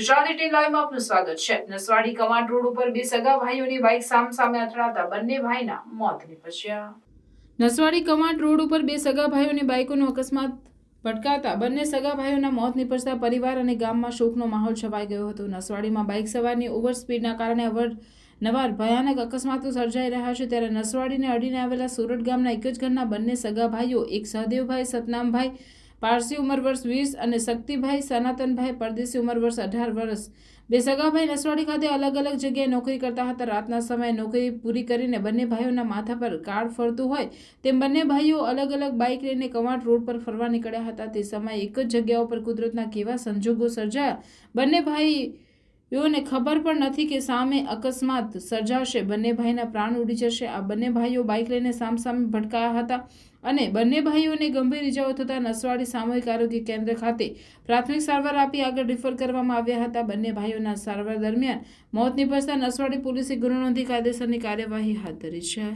Gujarati T લાઈવમાં આપનું સ્વાગત છે. નસવાડી કમાન્ડ રોડ ઉપર બે સગા ભાઈઓની બાઇક સામ સામે અથડાતા બંને ભાઈના મોત નીપજ્યા. નસવાડી કમાન્ડ રોડ ઉપર બે સગા ભાઈઓની બાઇકોનો અકસ્માત ભટકાતા બંને સગા ભાઈઓના મોત નીપજતા પરિવાર અને ગામમાં શોકનો માહોલ છવાઈ ગયો હતો. નસવાડીમાં બાઇક સવારની ઓવર સ્પીડના કારણે અવર નવાર ભયાનક અકસ્માતો સર્જાઈ રહ્યા છે. ત્યારે નસવાડીને અડીને આવેલા સુરત ગામના એક જ ઘરના બંને સગા ભાઈઓ, એક સહદેવભાઈ, સતનામભાઈ પારસી ઉંમર વર્ષ વીસ અને શક્તિભાઈ સનાતનભાઈ પરદેશી ઉંમર વર્ષ અઢાર વર્ષ. બે સગાભાઈ નસવાડી ખાતે અલગ અલગ જગ્યાએ નોકરી કરતા હતા. રાતના સમયે નોકરી પૂરી કરીને બંને ભાઈઓના માથા પર કાર્ડ ફરતું હોય તેમ બંને ભાઈઓ અલગ અલગ બાઇક લઈને કવાંટ રોડ પર ફરવા નીકળ્યા હતા. તે સમયે એક જ જગ્યા ઉપર કુદરતના કેવા સંજોગો સર્જાયા. બંને ભાઈઓને ખબર પણ નથી કે સામે અકસ્માત સર્જાશે. બંને ભાઈના પ્રાણ ઉડી જશે. આ બંને ભાઈઓ બાઇક લઈને સામસામે ભટકાયા હતા અને બંને ભાઈઓને ગંભીર ઇજાઓ થતાં નસવાડી સામૂહિક આરોગ્ય કેન્દ્ર ખાતે પ્રાથમિક સારવાર આપી આગળ રિફર કરવામાં આવ્યા હતા. બંને ભાઈઓના સારવાર દરમિયાન મોત નિપજતા નસવાડી પોલીસે ગુનો નોંધી કાયદેસરની કાર્યવાહી હાથ ધરી છે.